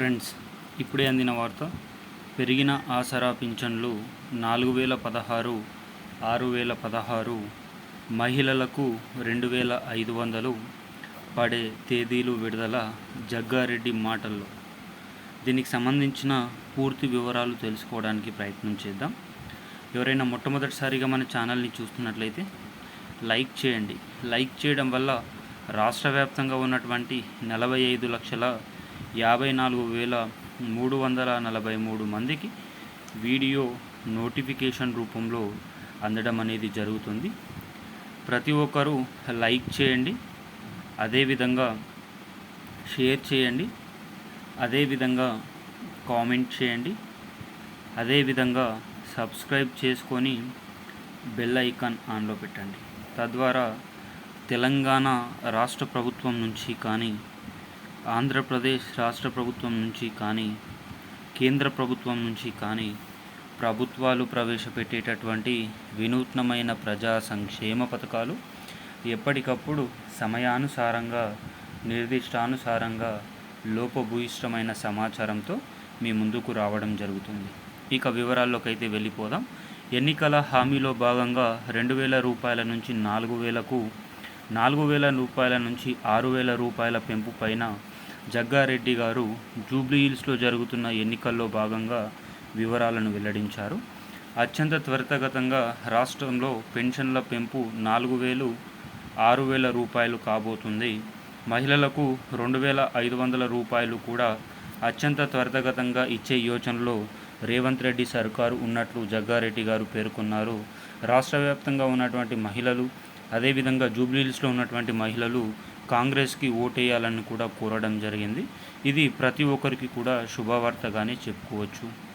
Friends ఇప్పుడే అందిన వార్త. పెరిగిన ఆసరా పింఛన్లు నాలుగు వేల పదహారు ఆరు వేల పదహారు మహిళలకు రెండు వేల ఐదు వందలు పడే తేదీలు విడుదల జగ్గారెడ్డి మాటల్లో. దీనికి సంబంధించిన పూర్తి వివరాలు తెలుసుకోవడానికి ప్రయత్నం చేద్దాం. ఎవరైనా మొట్టమొదటిసారిగా మన ఛానల్ని చూస్తున్నట్లయితే లైక్ చేయండి. లైక్ చేయడం వల్ల రాష్ట్ర వ్యాప్తంగా ఉన్నటువంటి నలభై ఐదు లక్షల యాభై నాలుగు వేల మూడు వందల నలభై మూడు మందికి వీడియో నోటిఫికేషన్ రూపంలో అందడం అనేది జరుగుతుంది. ప్రతి ఒక్కరూ లైక్ చేయండి అదేవిధంగా షేర్ చేయండి అదేవిధంగా కామెంట్ చేయండి అదేవిధంగా సబ్స్క్రైబ్ చేసుకొని బెల్ ఐకాన్ ఆన్లో పెట్టండి. తద్వారా తెలంగాణ రాష్ట్ర ప్రభుత్వం నుంచి కానీ ఆంధ్రప్రదేశ్ రాష్ట్ర ప్రభుత్వం నుంచి కానీ కేంద్ర ప్రభుత్వం నుంచి కానీ ప్రభుత్వాలు ప్రవేశపెట్టేటటువంటి వినూత్నమైన ప్రజా సంక్షేమ పథకాలు ఎప్పటికప్పుడు సమయానుసారంగా నిర్దిష్టానుసారంగా లోపభూయిష్టమైన సమాచారంతో మీ ముందుకు రావడం జరుగుతుంది. ఇక వివరాల్లోకి అయితే వెళ్ళిపోదాం. ఎన్నికల హామీలో భాగంగా రెండు వేల రూపాయల నుంచి నాలుగు వేలకు నాలుగు వేల రూపాయల నుంచి ఆరు వేల రూపాయల పెంపు పైన జగ్గారెడ్డి గారు జూబ్లీహిల్స్లో జరుగుతున్న ఎన్నికల్లో భాగంగా వివరాలను వెల్లడించారు. అత్యంత త్వరితగతంగా రాష్ట్రంలో పెన్షన్ల పెంపు నాలుగు వేలు ఆరు వేల రూపాయలు కాబోతుంది. మహిళలకు రెండు వేల ఐదు వందల రూపాయలు కూడా అత్యంత త్వరితగతంగా ఇచ్చే యోచనలో రేవంత్ రెడ్డి సర్కారు ఉన్నట్లు జగ్గారెడ్డి గారు పేర్కొన్నారు. రాష్ట్ర వ్యాప్తంగా ఉన్నటువంటి మహిళలు అదేవిధంగా జూబ్లీహిల్స్లో ఉన్నటువంటి మహిళలు కాంగ్రెస్కి ఓటేయాలని కూడా కోరడం జరిగింది. ఇది ప్రతి ఒక్కరికి కూడా శుభవార్తగానే చెప్పుకోవచ్చు.